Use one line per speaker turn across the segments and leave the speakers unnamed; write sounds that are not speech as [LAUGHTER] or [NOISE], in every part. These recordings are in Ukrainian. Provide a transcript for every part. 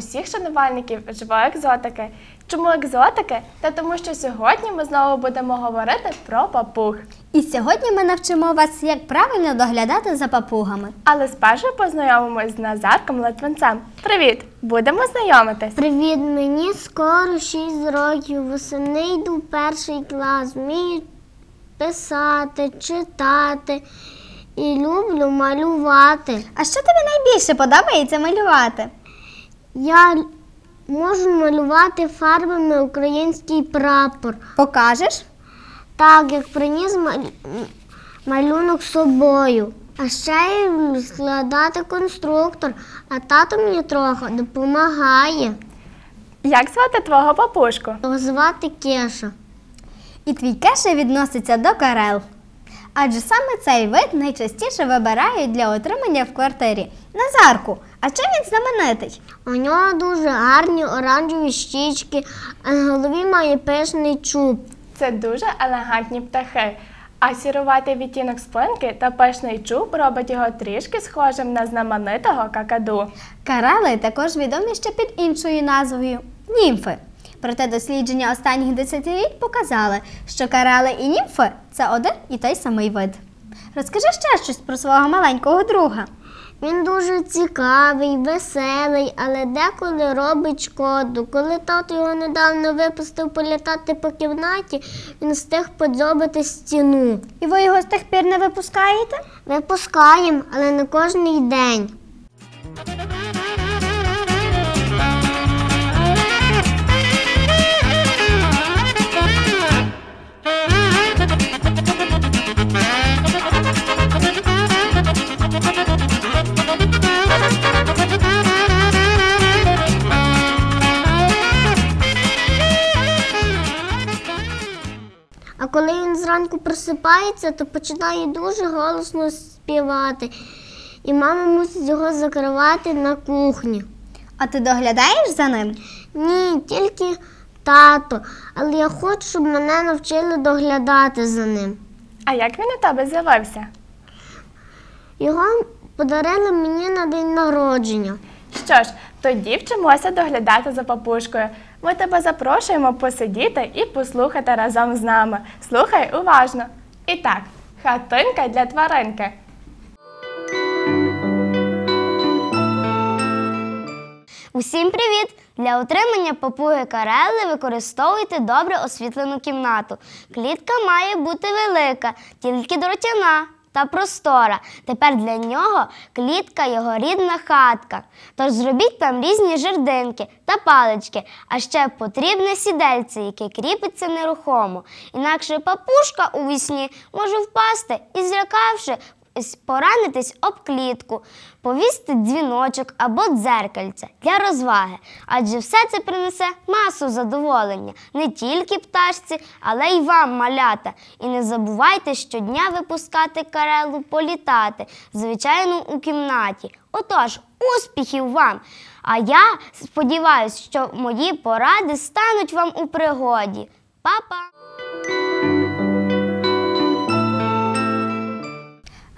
усіх шанувальників живої екзотики. Чому екзотики? Та тому, що сьогодні ми знову будемо говорити про папуг.
І сьогодні ми навчимо вас, як правильно доглядати за папугами.
Але спершу познайомимось з Назарком Литвинцем. Привіт! Будемо знайомитись.
Привіт, мені скоро 6 років. Восени йду в перший клас. Вмію писати, читати і люблю малювати.
А що тобі найбільше подобається малювати?
Я можу малювати фарбами український прапор.
Покажеш?
Так, як приніс малюнок з собою. А ще люблю складати конструктор, а тато мені трохи допомагає.
Як звати твого папушку?
Його звати Кеша.
І твій кеша відноситься до карел. Адже саме цей вид найчастіше вибирають для отримання в квартирі. Назарку, а чим він знаменитий?
У нього дуже гарні оранжеві щічки, а на голові має пишний чуб.
Це дуже елегантні птахи. А сіруватий відтінок спинки та пишний чуб робить його трішки схожим на знаменитого какаду.
Карели також відомі ще під іншою назвою німфи. Проте дослідження останніх десятиліть показали, що карели і німфи це один і той самий вид. Розкажи ще щось про свого маленького друга.
Він дуже цікавий, веселий, але деколи робить шкоду. Коли тато його недавно випустив політати по кімнаті, він встиг подзьобити стіну.
І ви його з тих пір не випускаєте?
Випускаємо, але не кожний день. Просипається, то починає дуже голосно співати. І мама мусить його закривати на кухні.
А ти доглядаєш за ним?
Ні, тільки тато. Але я хочу, щоб мене навчили доглядати за ним.
А як він у тебе з'явився?
Його подарили мені на день народження.
Що ж, тоді вчимося доглядати за папушкою. Ми тебе запрошуємо посидіти і послухати разом з нами. Слухай уважно. І так, хатинка для тваринки.
Усім привіт! Для отримання папуги карели використовуйте добре освітлену кімнату. Клітка має бути велика, тільки дротяна та простора. Тепер для нього клітка його рідна хатка. Тож зробіть там різні жердинки та палички, а ще потрібне сідельце, яке кріпиться нерухомо. Інакше папушка у вісні може впасти і, злякавши, поранитись об клітку, повісти дзвіночок або дзеркальце для розваги, адже все це принесе масу задоволення не тільки пташці, але й вам, малята. І не забувайте щодня випускати карелу політати, звичайно, у кімнаті. Отож, успіхів вам! А я сподіваюся, що мої поради стануть вам у пригоді. Па-па!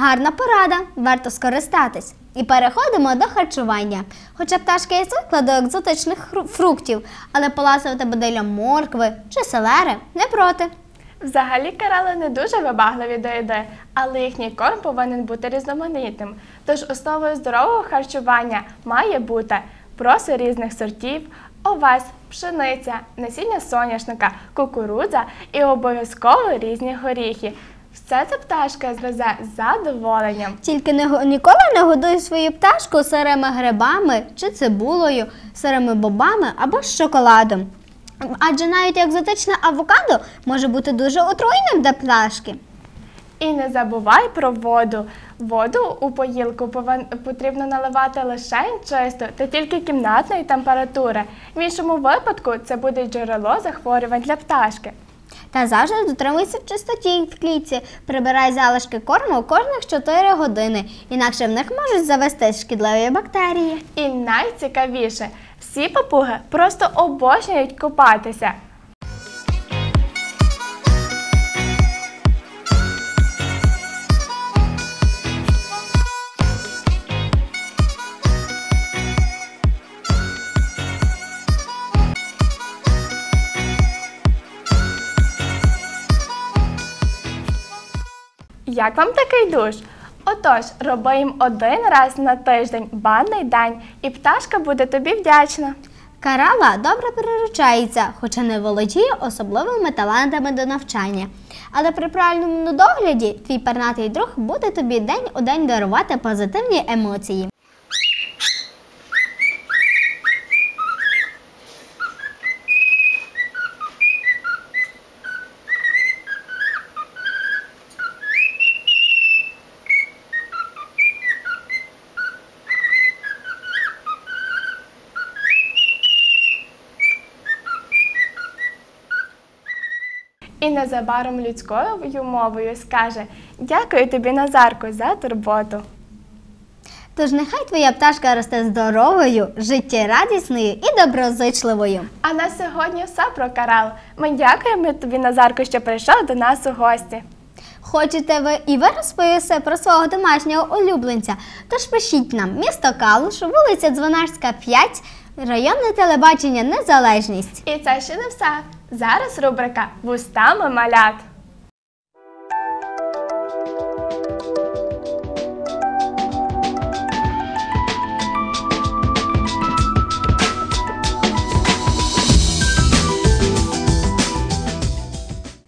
Гарна порада, варто скористатись. І переходимо до харчування. Хоча пташка і звикла до екзотичних фруктів, але поласувати будилля моркви чи селери не проти.
Взагалі карели не дуже вибагливі до їди, але їхній корм повинен бути різноманітним. Тож основою здорового харчування має бути проси різних сортів, овес, пшениця, насіння соняшника, кукурудза і обов'язково різні горіхи. Все це пташка звезе з задоволенням.
Тільки не, ніколи не годуй свою пташку сирими грибами чи цибулею, сирими бобами або з шоколадом. Адже навіть екзотичне авокадо може бути дуже отруйним для пташки.
І не забувай про воду. Воду у поїлку потрібно наливати лише чисто та тільки кімнатної температури. В іншому випадку це буде джерело захворювань для пташки.
Та завжди дотримуйся в чистоті в клітці. Прибирай залишки корму кожних 4 години, інакше в них можуть завести шкідливі бактерії.
І найцікавіше, всі папуги просто обожнюють купатися. Як вам такий душ? Отож, роби їм один раз на тиждень банний день, і пташка буде тобі вдячна.
Карала добре приручається, хоча не володіє особливими талантами до навчання. Але при правильному догляді твій пернатий друг буде тобі день у день дарувати позитивні емоції.
І незабаром людською мовою скаже Дякую тобі, Назарко, за турботу.
Тож нехай твоя пташка росте здоровою, життєрадісною і доброзичливою.
А на сьогодні все про Карал. Ми дякуємо тобі, Назарко, що прийшов до нас у гості.
Хочете ви і ви розповісти про свого домашнього улюбленця? Тож пишіть нам місто Калуш, вулиця Дзвонарська, 5, районне телебачення Незалежність.
І це ще не все. Зараз рубрика Вустами малят.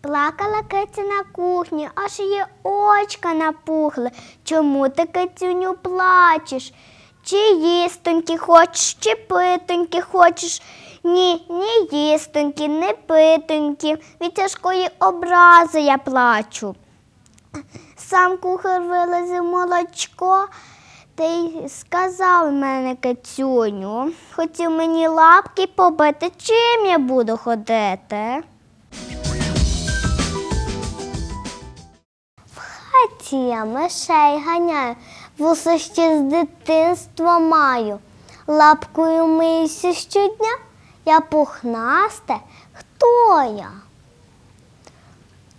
Плакала киця на кухні, аж її очка напухли. Чому ти, кицюню, плачеш? Чи їстоньки хочеш, чи питоньки хочеш? Ні, ні їстоньки, не питоньки. Від тяжкої образи я плачу. Сам кухар вилазив молочко, та й сказав мене кицюню. Хотів мені лапки побити, чим я буду ходити? В хаті я мишей ганяю, вуса ще з дитинства маю. Лапкою миюся щодня, я пухнасте. Хто я?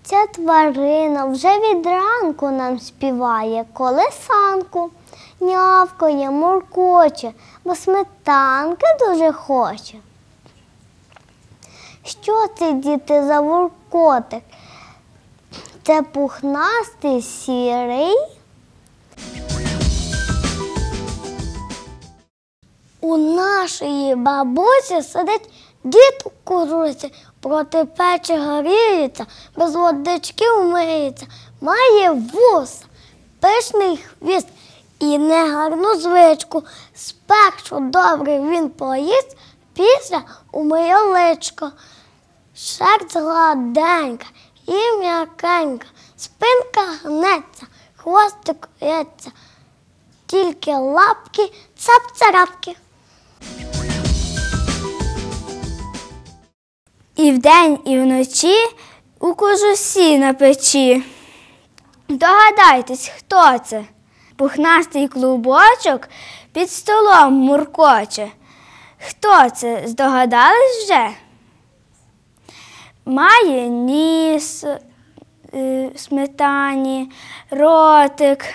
Ця тварина вже від ранку нам співає колесанку, нявкає, муркоче, бо сметанки дуже хоче. Що це, діти, за вуркотик? Це пухнастий сірий. У нашої бабусі сидить дід у курусі, проти печі гріється, без водички вмиється, має вуса, пишний хвіст і негарну звичку. Спершу добре він поїсть, після умиє личко. Шерсть гладенька і м'якенька, спинка гнеться, хвостик ється, тільки лапки цап-царапки. І вдень, і вночі у кожусі на печі. Догадайтесь, хто це? Пухнастий клубочок під столом муркоче. Хто це? Здогадались вже? Має ніс е, сметані, ротик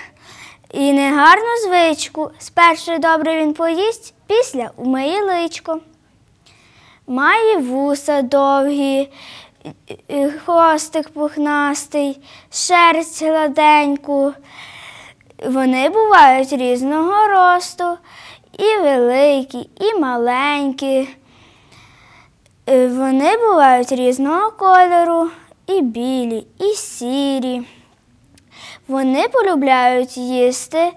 і негарну звичку. Спершу добре він поїсть, після умиє личко. Має вуса довгі, хвостик пухнастий, шерсть гладеньку. Вони бувають різного росту, і великі, і маленькі. Е, Вони бувають різного кольору, і білі, і сірі. Вони полюбляють їсти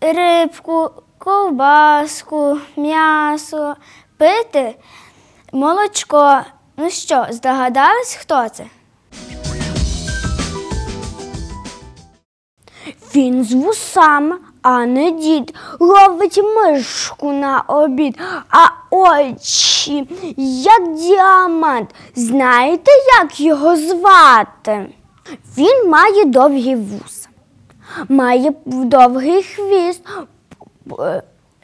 рибку, ковбаску, м'ясо, пити молочко. Ну що, здогадались, хто це? Він з вусами, а не дід, ловить мишку на обід, а очі, як діамант. Знаєте, як його звати? Він має довгі вуса, має довгий хвіст,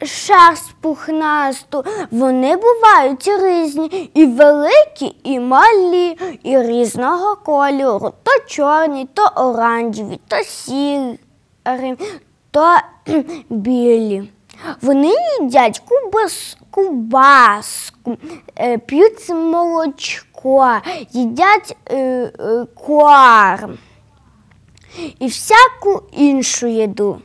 шерсть пухнасту. Вони бувають різні, і великі, і малі, і різного кольору. То чорні, то оранжеві, то сірі, то [CLEARS THROAT] білі. Вони їдять кубас, кубаску, е, п'ють молочко, їдять е, е, корм. і всяку іншу їду.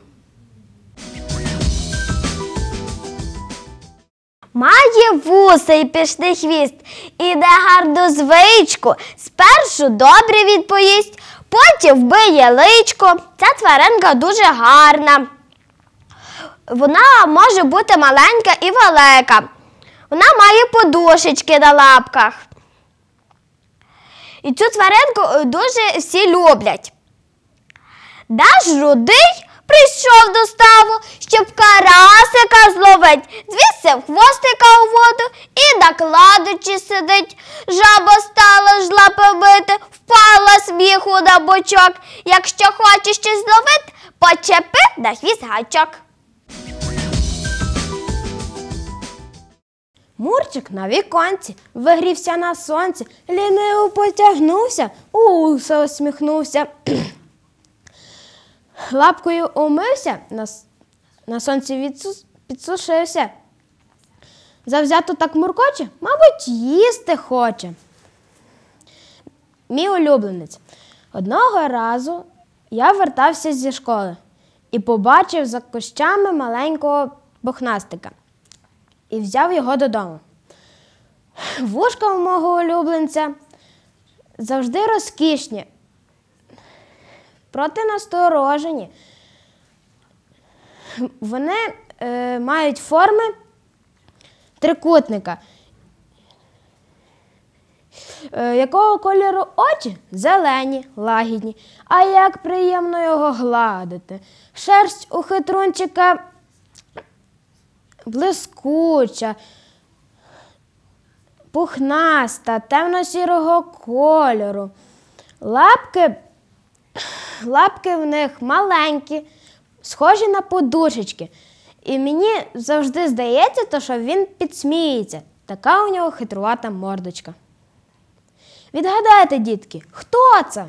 Має вуса і пишний хвіст, іде гарну звичку. Спершу добре відпоїсть, потім вбиє личко. Ця тваринка дуже гарна. Вона може бути маленька і велика. Вона має подушечки на лапках. І цю тваринку е, дуже всі люблять. Наш рудий прийшов до ставу, щоб карасика зловить, звісив хвостика у воду і на кладочі сидить. Жаба стала ж лапи бити, впала сміху на бочок. Якщо хочеш щось зловити, почепи на хвіст гачок.
Мурчик на віконці вигрівся на сонці, ліниво потягнувся, уса усміхнувся. Лапкою умився, на, сонці підсушився. Завзято так муркоче, мабуть, їсти хоче. Мій улюбленець. Одного разу я вертався зі школи і побачив за кущами маленького бухнастика і взяв його додому. Вушка у мого улюбленця завжди розкішні, проти насторожені. Вони е, мають форми трикутника. Е, якого кольору очі? Зелені, лагідні. А як приємно його гладити. Шерсть у хитрунчика блискуча, пухнаста, темно-сірого кольору. Лапки, лапки в них маленькі, схожі на подушечки. І мені завжди здається, то, що він підсміється. Така у нього хитрувата мордочка. Відгадайте, дітки, хто це?